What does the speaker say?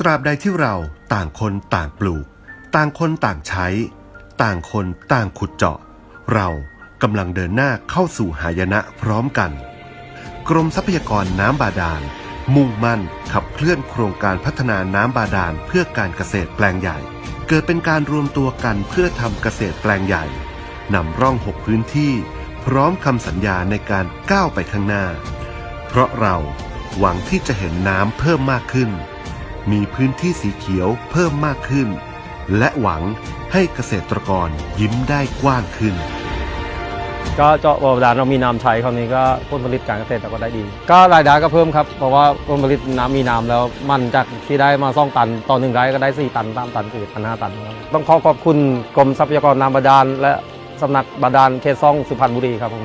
ตราบใดที่เราต่างคนต่างปลูก ต่างคนต่างใช้ ต่างคนต่างขุดเจาะ เรากำลังเดินหน้าเข้าสู่หายนะพร้อมกัน กรมทรัพยากรน้ำบาดาล มุ่งมั่นขับเคลื่อนโครงการพัฒนาน้ำบาดาลเพื่อการเกษตรแปลงใหญ่ เกิดเป็นการรวมตัวกันเพื่อทำเกษตรแปลงใหญ่นำร่องหกพื้นที่ พร้อมคำสัญญาในการก้าวไปข้างหน้า เพราะเราหวังที่จะเห็นน้ำเพิ่มมากขึ้น มีพื้นที่สีเขียวเพิ่มมากขึ้น และหวังให้เกษตรกรยิ้มได้กว้างขึ้น ก็เจาะบาดาลเรามีน้ำใช้คราวนี้ก็ผลผลิตการเกษตรเราก็ได้ดี ก็รายได้ก็เพิ่มครับเพราะว่าผลผลิตน้ำมีน้ำแล้วมันจากที่ได้มาสองตันต่อหนึ่งไร่ก็ได้สี่ตันสามตันสี่ตันห้าตันครับต้องขอขอบคุณกรมทรัพยากรน้ำบาดาลและสำนักบาดาลเขตซ่องสุพรรณบุรีครับผม